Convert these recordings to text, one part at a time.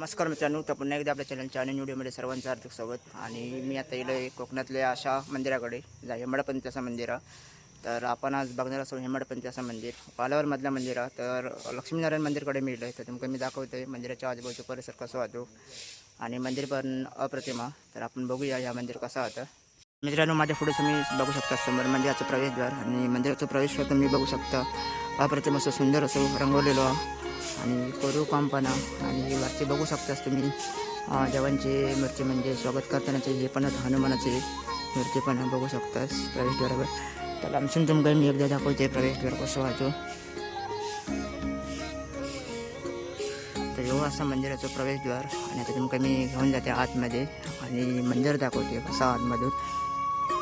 नमस्कार मित्रांनो तर पुन्हा एकदा आपल्या चॅनलच्या आणि व्हिडिओमध्ये सर्वांचं हार्दिक स्वागत. आणि मी आता येलो आहे कोकणातल्या अशा मंदिराकडे जा हेमाडपंथी मंदिर आहे. तर आपण आज बघणार असो हेमाडपंथ्याचं मंदिर. पालावरमधलं मंदिर आहे. तर लक्ष्मीनारायण मंदिरकडे मिळलं आहे तर तुमका मी दाखवतो आहे मंदिराच्या आजूबाजू परिसर कसा वाहतो आणि मंदिर पण अप्रतिमा तर आपण बघूया ह्या मंदिर कसं होतं मित्रांनो माझ्या पुढे तुम्ही बघू शकता समोर मंदिराचं प्रवेशद्वार. आणि मंदिराचं प्रवेशद्वार तुम्ही बघू शकता. अप्रतिम असं सुंदर असं रंगवलेलं आणि करू काम पण. आणि वरती बघू शकताच तुम्ही. अं, देवांची मूर्ती म्हणजे स्वागत करतानाचे हे पण हनुमानाचे मूर्ती पण बघू शकतास प्रवेशद्वारावर. तर आमसून तुमका मी एकदा दाखवते प्रवेशद्वार कसं वाहतो. तर एवढं असं मंदिराचं प्रवेशद्वार. आणि आता तुमकडे मी घेऊन जाते आतमध्ये. आणि मंदिर दाखवते कसं आतमधून.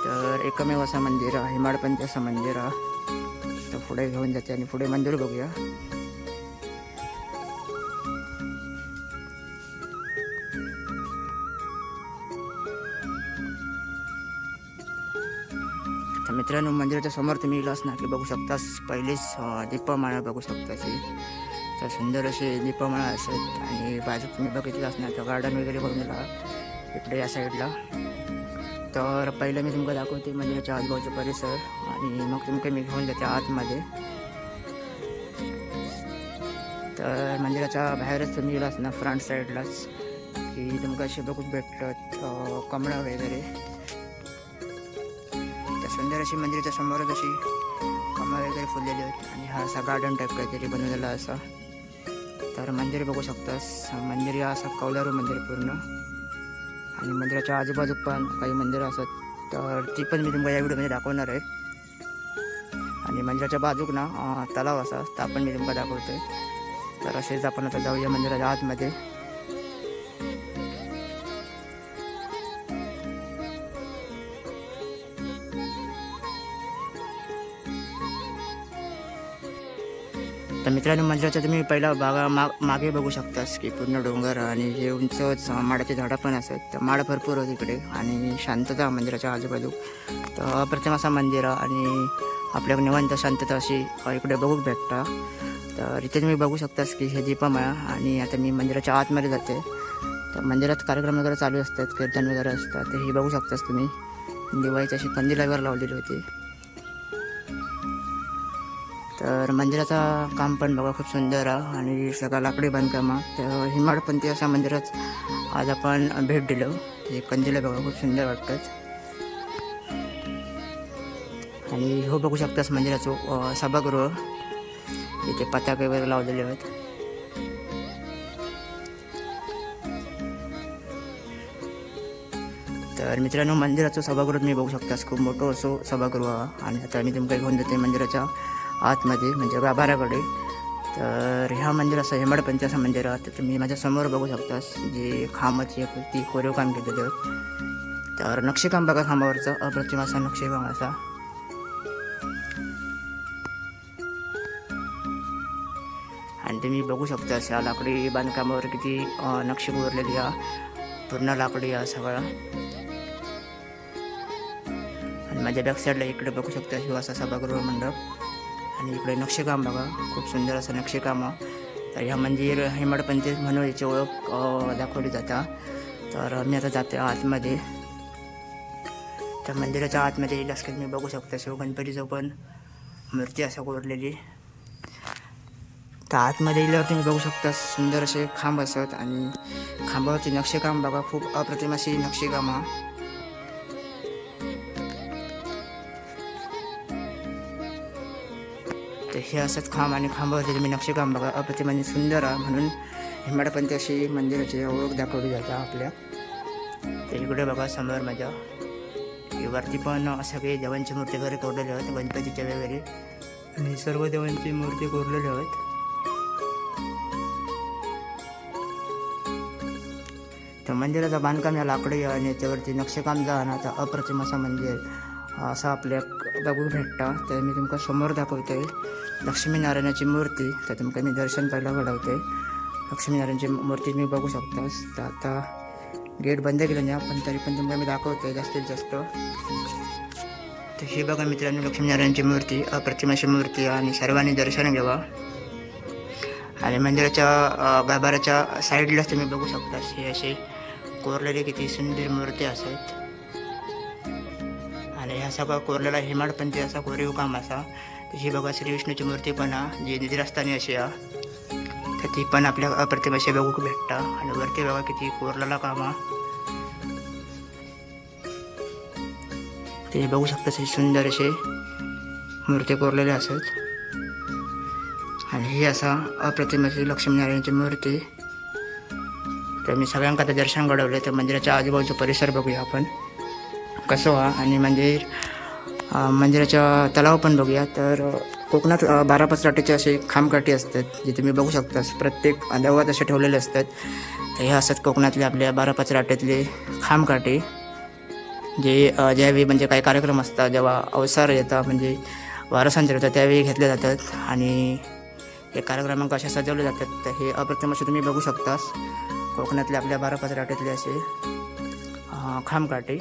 तर एकमेव असं मंदिर आहे हिमाडपंथी असं मंदिर. आहे तर पुढे घेऊन जाते आणि पुढे मंदिर बघूया. तर मित्रांनो मंदिराच्या समोर तुम्ही इलास ना की बघू शकतास. पहिलीच दीपमाळा बघू शकतास ही. तर सुंदर असे दीपमाळा असत आणि बाजू तुम्ही बघितलं असणार तर गार्डन वगैरे बघूनला इकडे या साईडला तर पहिलं मी तुमका दाखवते मंदिराच्या आजूबाजूचा परिसर आणि मग तुमका मी घेऊन जाते आतमध्ये. तर मंदिराच्या बाहेरच तुम्ही इलास ना फ्रंट साईडलाच की तुमका असे बघूक भेटतात कमळं वगैरे. सुंदर अशी मंदिराच्या समोरच अशी कमळ वगैरे फुललेली आहेत. आणि हा असा गार्डन टाईप काहीतरी बनवलेला असा. तर मंदिर बघू शकतास. मंदिर या असा कौलारू मंदिर पूर्ण. आणि मंदिराच्या आजूबाजूक पण काही मंदिरं असत. तर ती पण मी तुम्हाला या व्हिडिओमध्ये दाखवणार आहे. आणि मंदिराच्या बाजूक ना तलाव असा. तर आपण मी दाखवतो आहे तर असेच आपण आता जाऊया मंदिराच्या आतमध्ये. तर मित्रांनो मंदिराच्या तुम्ही पहिला बागा मा मागे बघू शकतास की पूर्ण डोंगर आणि हे उंच माडाची झाडं पण असत तर माड भरपूर होती इकडे आणि शांतता मंदिराच्या आजूबाजू. तर अप्रतिम असा मंदिर आहे आणि आपल्या निवांत शांतता अशी इकडे बघू भेटता. तर इथे तुम्ही बघू शकतास की हे दीपमाळा आणि आता मी मंदिराच्या आतमध्ये जाते. तर मंदिरात कार्यक्रम वगैरे चालू असतात कीर्तन वगैरे असतात तर हे बघू शकतास तुम्ही. दिवाळीची अशी कंदिलावर लावलेली होती. तर मंदिराचं काम पण बघा खूप सुंदर आहे आणि सगळं लाकडी बांधकाम तर हिमाडपंथी अशा मंदिरात आज आपण भेट दिलो. म्हणजे हे कंदिलं बघा खूप सुंदर वाटतात. आणि हो बघू शकतास मंदिराचं सभागृह. इथे पताके वगैरे लावलेले आहेत. तर मित्रांनो मंदिराचं सभागृह तुम्ही बघू शकतास. खूप मोठं असो सभागृह आहे. आणि आता मी तुमका घेऊन जाते मंदिराच्या आतमध्ये म्हणजे गाभाराकडे तर ह्या मंदिर असं मंदिर आहे. तर तुम्ही माझ्यासमोर बघू शकतास जे खांबाची एक ती कोरीव काम आहे तर नक्षीकाम बघा खांबावरचं अप्रतिम असा नक्षीकाम असा. आणि तुम्ही बघू शकता अशा लाकडी बांधकामावर किती नक्षी कोरलेली आहे. पूर्ण लाकडी आहे सगळं. आणि माझ्या बॅक साईडला इकडे बघू शकता हे असा सभागृह मंडप. आणि इकडे नक्षीकाम बघा खूप सुंदर असं नक्षीकाम. तर ह्या मंदिर हेमाडपंथी म्हणून याची ओळख दाखवली जाता. तर मी आता जाते आतमध्ये. तर मंदिराच्या आतमध्ये येईल मी बघू शकता. शिव गणपतीचं पण मूर्ती असं कोरलेली. तर आतमध्ये गेल्यावर तुम्ही बघू शकता सुंदर असे खांब असत आणि खांबावरती नक्षीकाम बघा. खूप अप्रतिम अशी नक्षीकाम. हे असंच खांब आणि खांबावरती तुम्ही नक्षीकाम बघा. अप्रतिम आणि सुंदर आहे म्हणून हिमाडपंथी अशी मंदिराची ओळख दाखवली जाते आपल्या. ते इकडे बघा समोर माझ्या. वरती पण सगळे देवांची मूर्ती वगैरे कोरलेले आहेत गणपतीच्या वगैरे आणि सर्व देवांची मूर्ती कोरलेल्या आहेत. तर मंदिराचं बांधकाम या लाकडी आणि त्यावरती नक्षीकाम जा ना अप्रतिम असं मंदिर असं आपल्या बघू भेटता तर मी तुमका समोर दाखवते लक्ष्मीनारायणाची मूर्ती तर तुमका मी दर्शन पहिला घडवते लक्ष्मीनारायणची मूर्ती तुम्ही बघू शकतास. तर आता गेट बंद केलं नाही पण तरी पण तुमका मी दाखवते जास्तीत जास्त. तर हे बघा मित्रांनो लक्ष्मीनारायणची मूर्ती अप्रतिमाची मूर्ती आणि सर्वांनी दर्शन घ्यावा. आणि मंदिराच्या गाभाऱ्याच्या साईडलाच तुम्ही बघू शकता हे असे कोरलेले किती सुंदर मूर्ती असत. आणि ह्या सगळा कोरलेला हेमाडपंथी असा कोरीव काम असा ही बघा श्री विष्णूची मूर्ती पण हा जी निधिरास्तानी अशी हा तर ती पण आपल्या अप्रतिमाशी बघूक भेटता. आणि वरती बघा किती कोरलेला काम हा. ते बघू शकता सुंदर असे मूर्ती कोरलेले असत. आणि ही असा अप्रतिमाची लक्ष्मीनारायणची मूर्ती. तर मी सगळ्यांका आता दर्शन घडवले तर मंदिराच्या आजूबाजूचा परिसर बघूया आपण. कसं व्हा? आणि म्हणजे, मंदिर मंदिराच्या तलाव पण बघूया. तर कोकणात बारा पचराटीचे असे खामकाठी असतात जे तुम्ही बघू शकता. प्रत्येक देवात असे ठेवलेले असतात. तर हे असतात कोकणातले आपल्या बारा पचराट्यातले खामकाठी जे ज्यावेळी म्हणजे काही कार्यक्रम असतात जेव्हा अवसार येतात म्हणजे वारसांचे येतात त्यावेळी घेतले जातात. आणि हे कार्यक्रमांक असे सजवले जातात. तर हे अप्रतिम असे तुम्ही बघू शकतास. कोकणातले आपल्या बारा पचराट्यातले असे खामकाठी.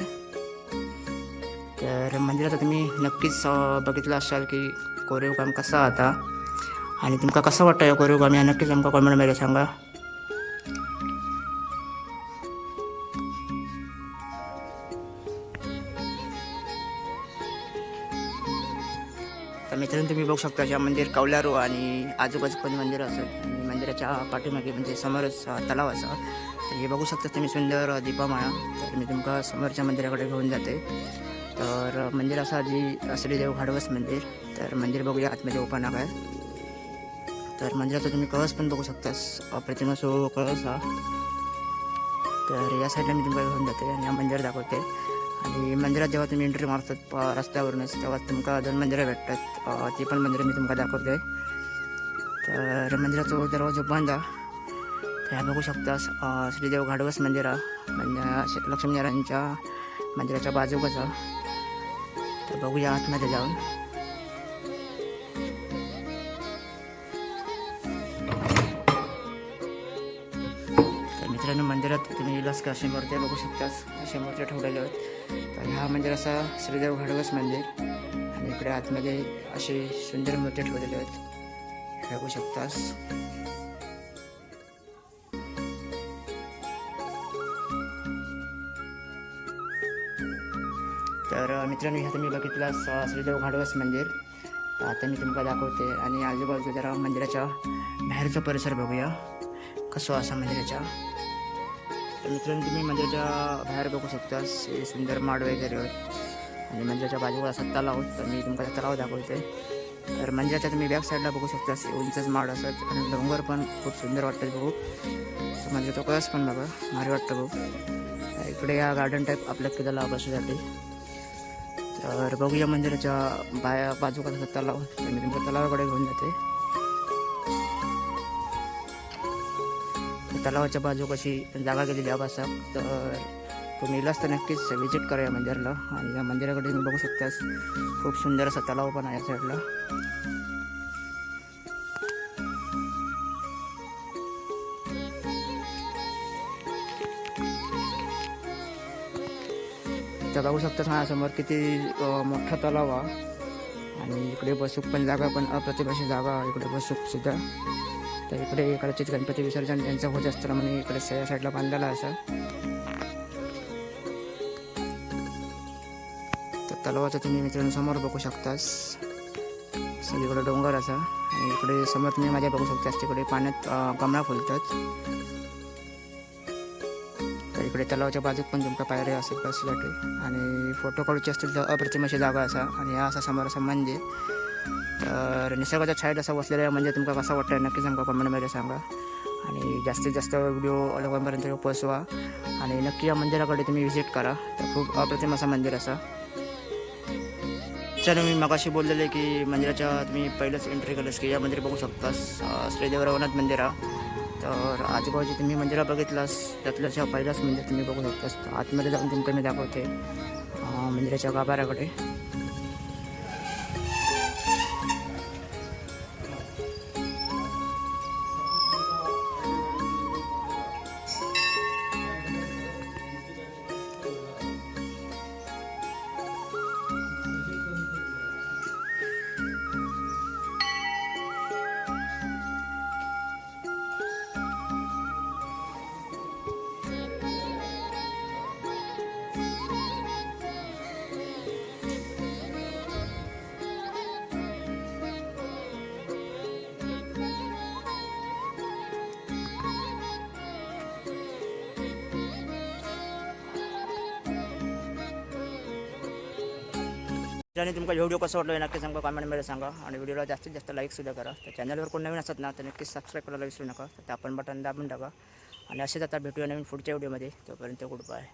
तर मंदिरात तुम्ही नक्कीच बघितलं असाल की कोरीव काम कसा आता. आणि तुमका कसं वाटतं हे कोरीव काम? या नक्कीच आमकां कॉमेंटमध्ये सांगा. तर मित्रांनो तुम्ही बघू शकता या मंदिर कौलारू आणि आजूबाजू पण मंदिर असत आणि मंदिराच्या पाठीमागे म्हणजे समोरच तलाव असा. तर हे बघू शकता तुम्ही सुंदर दीपामाळा. तर मी तुमका समोरच्या मंदिराकडे घेऊन जाते. तर मंदिर असं जी श्रीदेव घाडवस मंदिर तर मंदिर बघूया आतमध्ये ओपन आहे. तर मंदिराचा तुम्ही कळस पण बघू शकतास. प्रतिमा सो कळस हा. तर या साईडला मी तुम्हाला घेऊन जाते आणि या मंदिर दाखवते. आणि मंदिरात जेव्हा तुम्ही एंट्री मारतात रस्त्यावरूनच तेव्हा तुमका दोन मंदिरं भेटतात. ती पण मंदिरं मी तुमका दाखवते. तर मंदिराचा दरवाजा बंद आहे ह्या बघू शकतास श्रीदेव घाडवस मंदिर आहे म्हणजे श- लक्ष्मीनारायणच्या मंदिराच्या बाजूकच आहे तर बघूया आतमध्ये जाऊन. तर मित्रांनो मंदिरात तुम्ही येलास का अशा मूर्त्या बघू शकतास. अशा मूर्त्या ठेवलेल्या आहेत. तर हा मंदिर असा श्रीदेव घडवस मंदिर. आणि इकडे आतमध्ये असे सुंदर मूर्त्या ठेवलेल्या आहेत. बघू शकतास. मित्रांनो ह्या तुम्ही बघितला अ, श्रीदेव घाडवस मंदिर. आता मी तुम्हाला दाखवते. आणि आजूबाजू जरा मंदिराच्या बाहेरचा परिसर बघूया. कसं असा मंदिराच्या. तर मित्रांनो तुम्ही मंदिराच्या बाहेर बघू शकता. सुंदर माड वगैरे आणि मंदिराच्या बाजूला असा तलाव तर मी तुम्हाला तलाव दाखवते. तर मंदिराच्या तुम्ही बॅक साईडला बघू शकता. उंचच माड असत आणि डोंगर पण खूप सुंदर वाटतात बघू. तर मंदिराचा कळस पण बघा. भारी वाटतं बघू. इकडे या गार्डन टाईप आपल्या किल्ला बसण्यासाठी तर बघूया मंदिराच्या बाया बाजू तलाव मी तुमच्या तलावाकडे घेऊन जाते. तलावाच्या बाजू कशी जागा गेलेली आहे बसा तर तुम्ही इलाच तर नक्कीच व्हिजिट करा या मंदिराला. आणि या मंदिराकडे तुम्ही बघू शकतास खूप सुंदर असा तलाव पण आहे या साईडला तर बघू शकतास माझ्यासमोर किती मोठा तलाव हा आणि इकडे बसूक पण जागा पण अप्रतिभाशी जागा इकडे बसूक सुद्धा. तर इकडे इकडचेच गणपती विसर्जन यांचं होत असताना म्हणून इकडे साईडला बांधलेला असं. तर तलावाचं तुम्ही मित्रांनो समोर बघू शकतास. सगळीकडे डोंगर असा. आणि इकडे समोर तुम्ही माझ्या बघू शकतास तिकडे पाण्यात अं, कमळा फुलतात. इकडे तलावाच्या बाजूक पण तुमच्या पायऱ्या असेल बससाठी आणि फोटो काढूचे असतील तर अप्रतिम अशी जागा असा आणि हा असा समोर असा मंदिर. तर निसर्गाच्या छायेत असं बसलेलं म्हणजे तुमका कसं वाटतं नक्कीच आमका कमेंटमध्ये सांगा. आणि जास्तीत जास्त व्हिडिओ लोकांपर्यंत पोचवा आणि नक्की या मंदिराकडे तुम्ही व्हिजिट करा. तर खूप अप्रतिम असं मंदिर असा. चलो मी मगाशी बोललेले की मंदिराच्या तुम्ही पहिलंच एंट्री केलंस की या मंदिर बघू शकतास. श्रीदेव रघुनाथ मंदिर आहे तर आजूबाजू तुम्ही मंदिरं बघितलास त्यातल्याच्या पहिलाच मंदिर तुम्ही बघू शकतास. आतमध्ये जाऊन तुमचं मी दाखवते मंदिराच्या गाभाऱ्याकडे. ज्याने तुमचा व्हिडिओ कसा वाटला नक्की सांगा कमेंटमध्ये सांगा. आणि व्हिडिओला जास्तीत जास्त लाईकसुद्धा करा. तर चॅनलवर कोण नवीन असतात ना तर नक्कीच सबस्क्राईब करायला विसरू नका. तर आपण बटन दाबून टाका. आणि असेच आता भेटूया नवीन पुढच्या व्हिडिओमध्ये तोपर्यंत गुड बाय